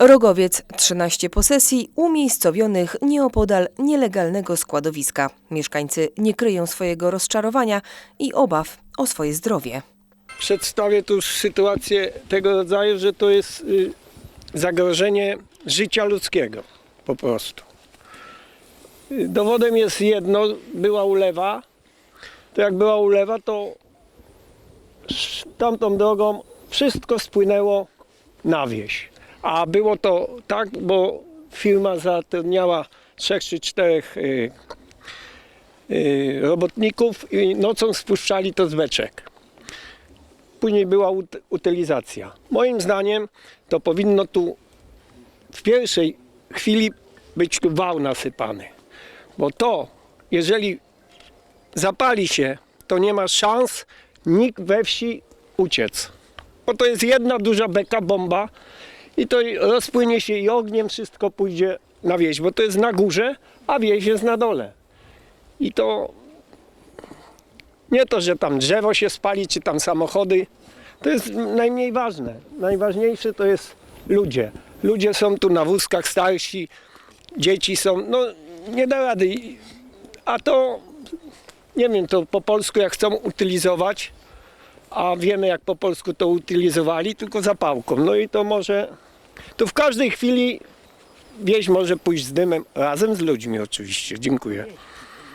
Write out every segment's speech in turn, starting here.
Rogowiec 13 posesji umiejscowionych nieopodal nielegalnego składowiska. Mieszkańcy nie kryją swojego rozczarowania i obaw o swoje zdrowie. Przedstawię tu sytuację tego rodzaju, że to jest y, zagrożenie życia ludzkiego po prostu. Dowodem jest jedno, była ulewa. To jak była ulewa, to tamtą drogą wszystko spłynęło na wieś. A było to tak, bo firma zatrudniała trzech czy czterech y, y, robotników i nocą spuszczali to z beczek później była ut- utylizacja. Moim zdaniem to powinno tu w pierwszej chwili być tu wał nasypany. Bo to, jeżeli zapali się, to nie ma szans nikt we wsi uciec. Bo to jest jedna duża beka, bomba i to rozpłynie się i ogniem wszystko pójdzie na wieś, bo to jest na górze, a wieś jest na dole. I to nie to, że tam drzewo się spali, czy tam samochody. To jest najmniej ważne. Najważniejsze to jest ludzie. Ludzie są tu na wózkach starsi, dzieci są, no nie da rady. A to, nie wiem, to po polsku jak chcą utylizować, a wiemy jak po polsku to utylizowali, tylko zapałką. No i to może, to w każdej chwili wieś może pójść z dymem, razem z ludźmi oczywiście. Dziękuję.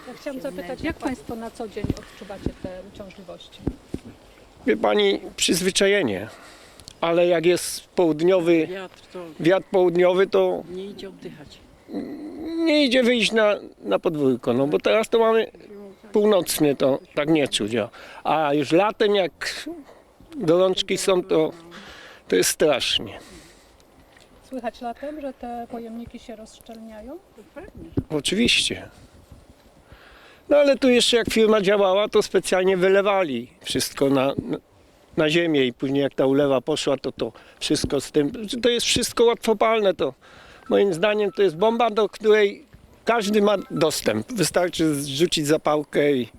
Ja chciałam zapytać, jak Państwo na co dzień odczuwacie te uciążliwości? Wie pani, przyzwyczajenie. Ale jak jest południowy, Wiatr to wiatr południowy, to nie idzie oddychać. nie idzie wyjść na, na podwórko. No bo teraz to mamy północny, to tak nie czuć. o. A już latem, jak gorączki są, to, to jest strasznie. Słychać latem, że te pojemniki się rozszczelniają? Oczywiście. No ale tu jeszcze jak firma działała, to specjalnie wylewali wszystko na, na ziemię i później jak ta ulewa poszła, to to wszystko z tym, to jest wszystko łatwopalne. To moim zdaniem to jest bomba, do której każdy ma dostęp. Wystarczy zrzucić zapałkę i,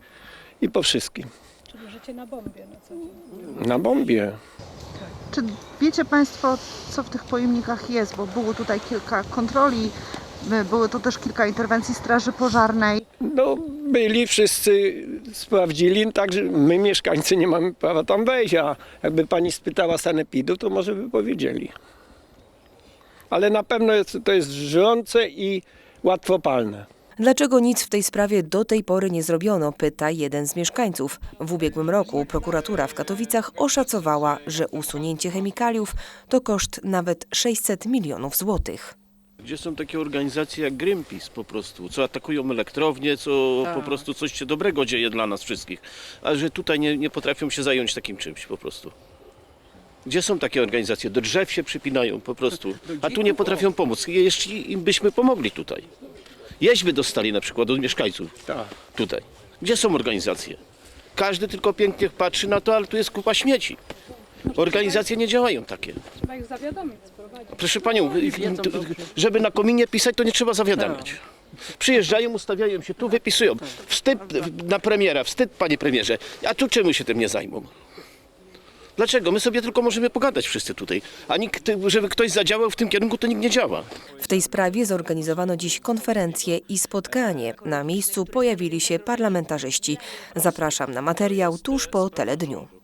i po wszystkim. Czyli życie na bombie na co dzień. Na bombie. Czy wiecie Państwo, co w tych pojemnikach jest? Bo było tutaj kilka kontroli, były tu też kilka interwencji Straży Pożarnej. No byli, wszyscy sprawdzili, także my mieszkańcy nie mamy prawa tam wejść, a jakby pani spytała sanepidu, to może by powiedzieli. Ale na pewno jest, to jest żrące i łatwopalne. Dlaczego nic w tej sprawie do tej pory nie zrobiono, pyta jeden z mieszkańców. W ubiegłym roku prokuratura w Katowicach oszacowała, że usunięcie chemikaliów to koszt nawet 600 milionów złotych. Gdzie są takie organizacje jak Greenpeace po prostu, co atakują elektrownie, co po prostu coś się dobrego dzieje dla nas wszystkich, a że tutaj nie, nie potrafią się zająć takim czymś po prostu. Gdzie są takie organizacje? Do drzew się przypinają po prostu, a tu nie potrafią pomóc. Jeśli im byśmy pomogli tutaj. Jeź by dostali na przykład od mieszkańców Tak. tutaj. Gdzie są organizacje? Każdy tylko pięknie patrzy na to, ale tu jest kupa śmieci. Organizacje nie działają takie. Trzeba ich zawiadomić, sprowadzić. Proszę panią, żeby na kominie pisać, to nie trzeba zawiadamiać. Przyjeżdżają, ustawiają się tu, wypisują. Wstyd na premiera, wstyd panie premierze. A tu czemu się tym nie zajmą? Dlaczego? My sobie tylko możemy pogadać wszyscy tutaj. A nikt, żeby ktoś zadziałał w tym kierunku, to nikt nie działa. W tej sprawie zorganizowano dziś konferencję i spotkanie. Na miejscu pojawili się parlamentarzyści. Zapraszam na materiał tuż po teledniu.